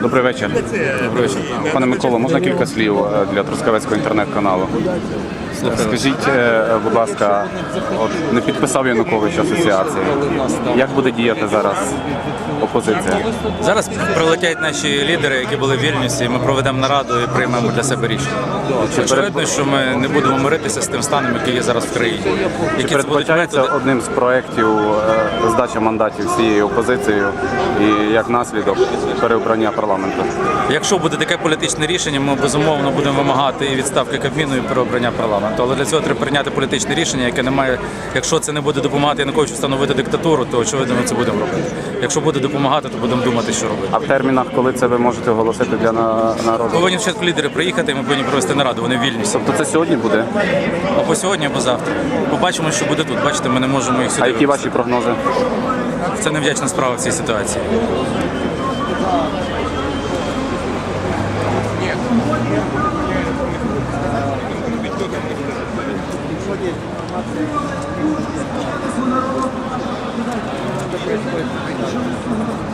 Добрий вечір. Добрий вечір. Пане Микола. можна кілька слів е, для Трускавецького інтернет-каналу? Скажіть, е, будь ласка, от не підписав Янукович асоціації. Як буде діяти зараз опозиція? Зараз прилетять наші лідери, які були в Вільнюсі. і Ми проведемо нараду і приймемо для себе рішення. Очевидно, що ми не будемо миритися з тим станом, який є зараз в країні. Які Передбачається методи? одним з проєктів е, здача мандатів всією опозицією і як наслідок переобрання парламенту. Якщо буде таке політичне рішення, ми безумовно будемо вимагати і відставки Кабміну і переобрання парламенту. Але для цього треба прийняти політичне рішення, яке не має. Якщо це не буде допомагати Януковичу встановити диктатуру, то очевидно ми це будемо робити. Якщо буде допомагати, то будемо думати, що робити. А в термінах, коли це ви можете оголосити для народу? Повинні спочатку лідери приїхати, і ми повинні провести нараду. Вони в Вільнюсі. Тобто це сьогодні буде? Або сьогодні, або завтра. Побачимо, що буде тут. Бачите, ми не можемо їх сюди. А які ваші прогнози? Це невдячна справа в цій ситуації. володіє інформацією. Дякую.